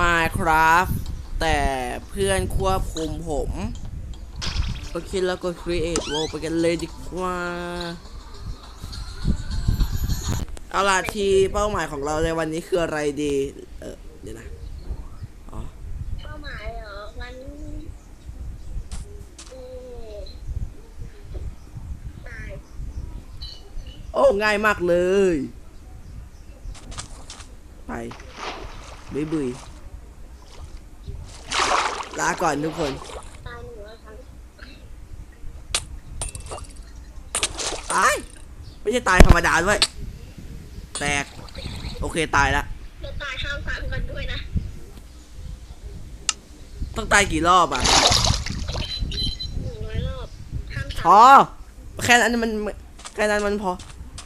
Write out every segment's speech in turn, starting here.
Minecraft แต่เพื่อนควบคุมผม โอเคแล้วก็ create world ไปกันเลยดีกว่า เอาล่ะทีเป้าหมายของเราในวันนี้คืออะไรดี เออเดี๋ยวนะอ๋อเป้าหมายเหรองั้นเออตายโอ้ง่ายมากเลย ไปบุยบุย ลาก่อนทุกคน ตายหนึ่งแล้วครับตาย ไม่ใช่ตายธรรมดาด้วย แตก โอเคตายละเดี๋ยวตายข้ามสามกันด้วยนะต้องตายกี่รอบอะหนึ่งร้อยรอบข้ามพสาอมแค่นั้นมันแค่นั้นมันพอ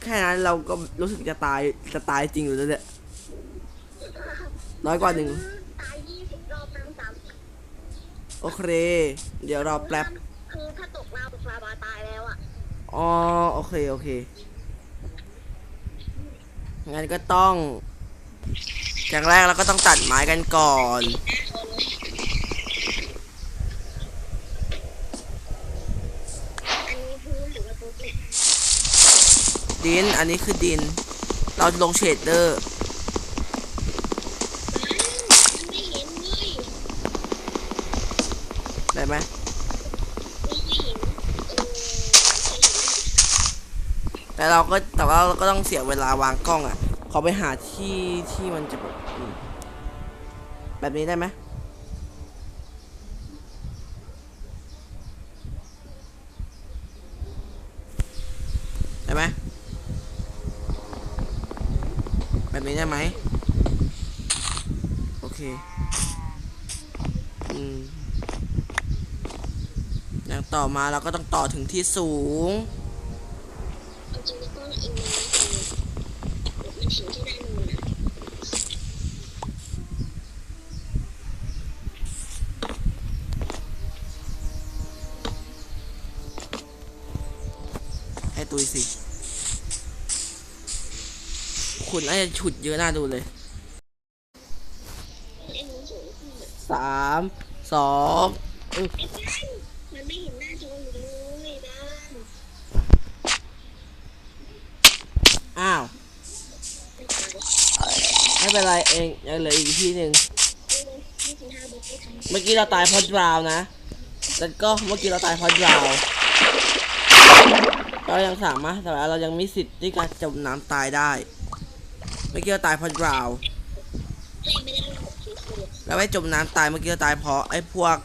แค่นั้นเราก็รู้สึกจะตายจะตายจริงอยู่แล้วเนี่ยน้อยกว่าหนึ่ง ตายยี่สิบรอบข้ามสาม โอเค เดี๋ยวรอแป๊บคือถ้าตกลาวตกลาวาตายแล้วอะอ๋อโอเคโอเคงั้นก็ต้องอย่างแรกเราก็ต้องตัดไม้กันก่อนอันนี้พื้นหรือว่าปุ๊บเนี่ยดิน อันนี้คือดิน เราลงเชดเดอร์ มันไม่เห็นเลย ได้ไหม ไม่เห็นเออ แต่เราก็แต่ว่าเราก็ต้องเสียเวลาวางกล้องอะ ขอไปหาที่ที่มันจะแบบอืมแบบนี้ได้ไหมได้ไหมแบบนี้ได้ไหมโอเคอืมอย่างต่อมาเราก็ต้องต่อถึงที่สูง ได้มือนะให้ตุยสิคุณน่าจะฉุดเยอะน่าดูเลยไอ้หนูสูงขึ้นอะสาม สองอึ๊บ ไอ้บ้านมันไม่เห็นหน้าจออยู่เลยบ้าน อ้าว ไม่ตาย ไม่ เป็นไรเองยังเหลืออีกที่หนึ่งเมื่อกี้เราตายเพราะดราวนะ แล้วก็เมื่อกี้เราตายเพราะดราว เรายังสามารถแต่ว่าเรายังมีสิทธิ์ที่การจมน้ำตายได้ เมื่อกี้เราตายเพราะดราว์แล้วไอ้จมน้ำตายเมื่อกี้เราตายเพราะไอ้พวก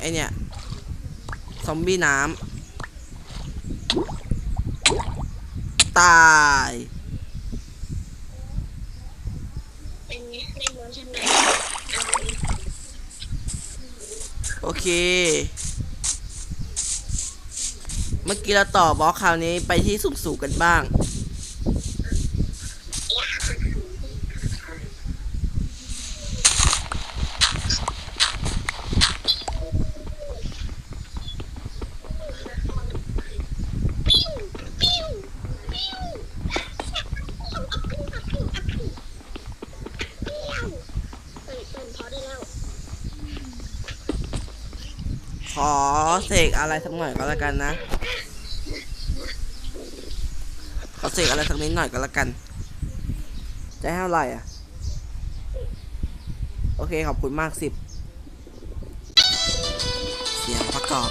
ไอ้เนี่ยซอมบี้น้ำตาย เป็นไงเล่นบอลใช่ไหมเอา โอเค เมื่อกี้เราต่อบล็อกคราวนี้ไปที่สูงๆกันบ้าง ปิ้วปิ้วปิ้วเฮ้ยเป็นพอได้แล้ว ข อเสกอะไรสักหน่อยก็แล้วกันนะ ขอเสกอะไรสักนิดหน่อยก็แล้วกัน จะให้เท่าไหร่อะ โอเคขอบคุณมากสิบ เสียงประกอบ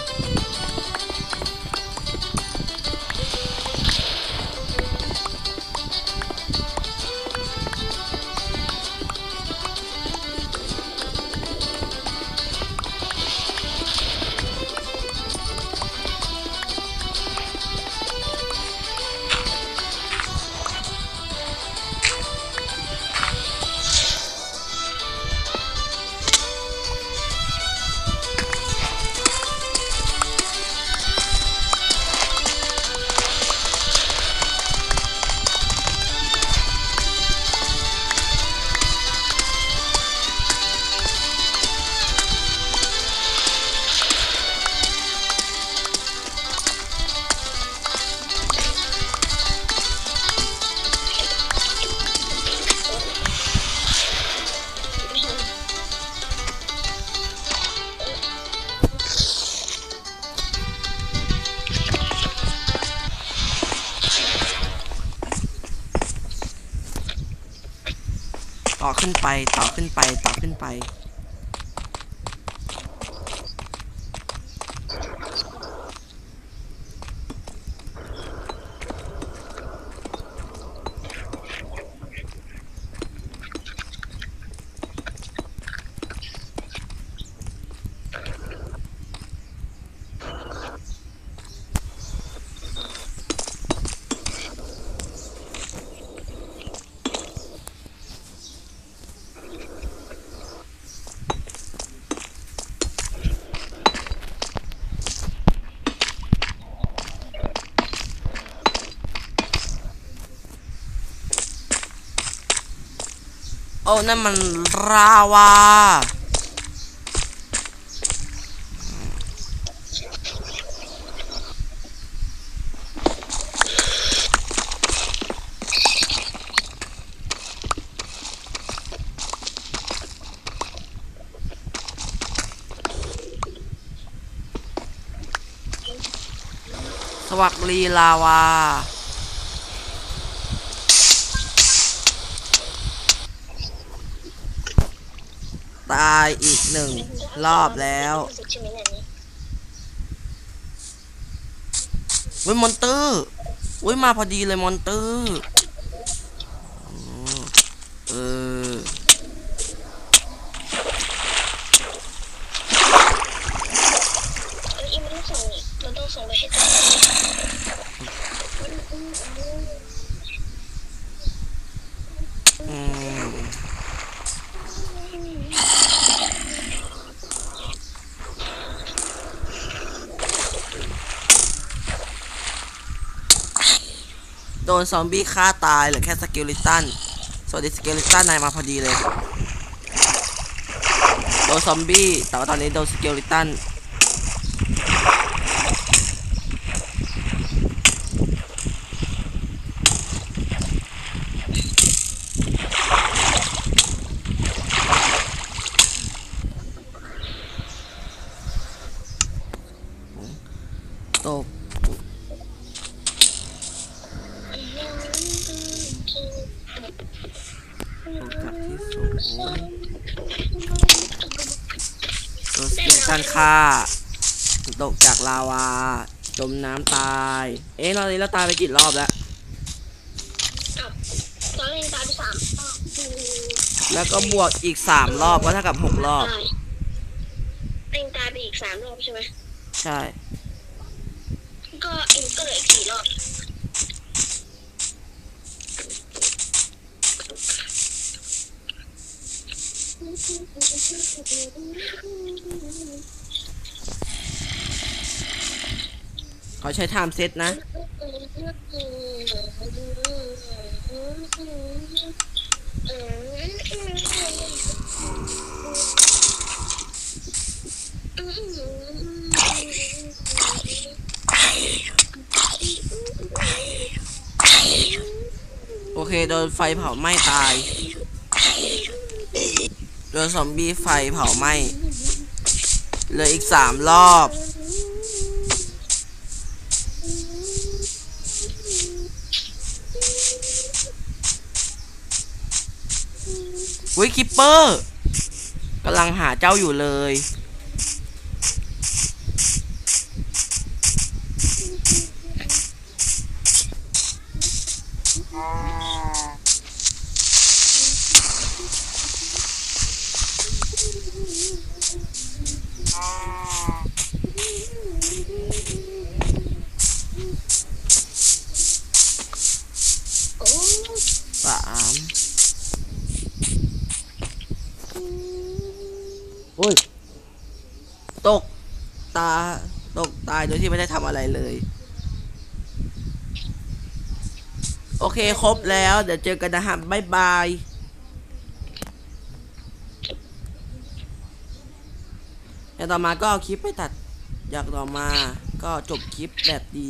ต่อขึ้นไปต่อขึ้นไปต่อขึ้นไป อ้นั่นมันราวาสวัสดีลาวา ตายอีกหนึ่งรอบแล้วรู้สึกใช่ไหมเนี่ยนี่เว้ยมอนเตอร์เว้ยมาพอดีเลยมอนเตอร์อ๋อเออ เอ้ยมันต้องส่งมันต้องส่งไปให้ตา อืมโดนซอมบี้ฆ่าตายเหลือแค่สเกลิตันสวัสดีสเกลิตันนายมาพอดีเลย โดนซอมบี้แต่ว่าตอนนี้โดนสเกลิตัน ตกตก จากที่สูงโดนสกิลการฆ่าตกจากลาวา จมน้ำตาย เอ๊ะตอนนี้เราตายไปกี่รอบแล้วอ้าวตอนแรกตายไปสามรอบอืมแล้วก็บวกอีกสามรอบก็เท่ากับหกรอบใช่เองตายไปอีกสามรอบใช่ไหมใช่ ก็เองก็เหลืออีกสี่รอบ เขาใช้ไทม์เซตนะ โอเค โดนไฟเผาไหม้ตาย โดนซอมบี้ไฟเผาไหม้เหลืออีกสามรอบ วิคิปเปอร์กำลังหาเจ้าอยู่เลย โดยที่ไม่ได้ทำอะไรเลย โอเคครบแล้ว เดี๋ยวเจอกันนะฮะบ๊ายบายแล้วต่อมาก็เอาคลิปไปตัด อยากต่อมาก็จบคลิปแบบดี